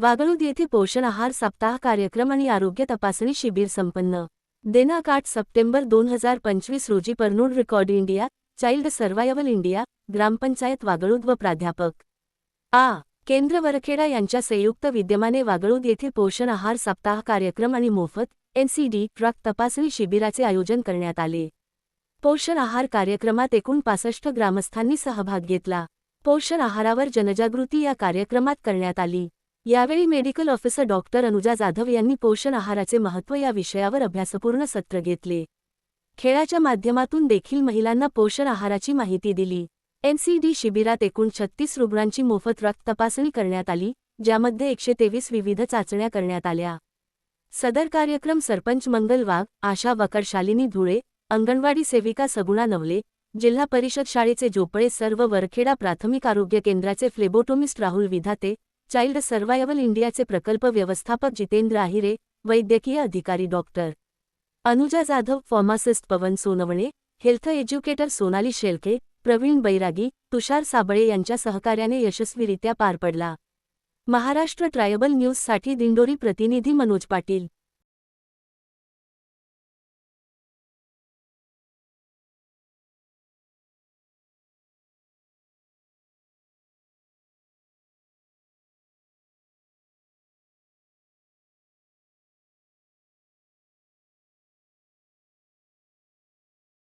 वागळूद येथे पोषण आहार सप्ताह कार्यक्रम आणि आरोग्य तपासणी शिबिर संपन्न. दिनांक आठ सप्टेंबर दोन हजार पंचवीस रोजी परनूड record India child survival India ग्रामपंचायत वागळूद व प्राध्यापक. आ. केंद्र वरखेडा यांच्या संयुक्त विद्यमाने वागळूद येथे पोषण आहार सप्ताह कार्यक्रम आणि मोफत एनसीडी ट्रक तपासणी शिबिराचे आयोजन करण्यात आले. पोषण आहार कार्यक्रमात एकूण पासष्ट ग्रामस्थांनी सहभाग घेतला. पोषण आहारावर जनजागृती या कार्यक्रमात करण्यात आली. यावेळी medical officer doctor Anuja Jadhav यांनी पोषण आहाराचे महत्त्व या विषयावर अभ्यासपूर्ण सत्र घेतले. खेळाच्या माध्यमातून देखील महिलांना पोषण आहाराची माहिती दिली. एनसीडी शिबिरात एकूण छत्तीस रुग्णांची मोफत रक्त तपासणी करण्यात आली ज्यामध्ये एकशे तेवीस विविध चाचण्या करण्यात आल्या. सदर कार्यक्रम सरपंच मंगल वाघ आशा वकर शालिनी धुळे अंगणवाडी सेविका सगुणा नवले जिल्हा परिषद शाळेचे झोपळे सर्व वरखेडा प्राथमिक आरोग्य केंद्राचे phlebotomist Rahul Vidhate child survival इंडियाचे प्रकल्प व्यवस्थापक जितेंद्र आहिरे वैद्यकीय अधिकारी doctor Anuja Jadhav pharmacist Pawan Sonawane health educator Sonali Shelke Pravin Bairagi Tushar Sable यांच्या सहकार्याने यशस्वीरित्या पार पडला. महाराष्ट्र ट्रायबल न्यूजसाठी दिंडोरी प्रतिनिधी मनोज पाटील.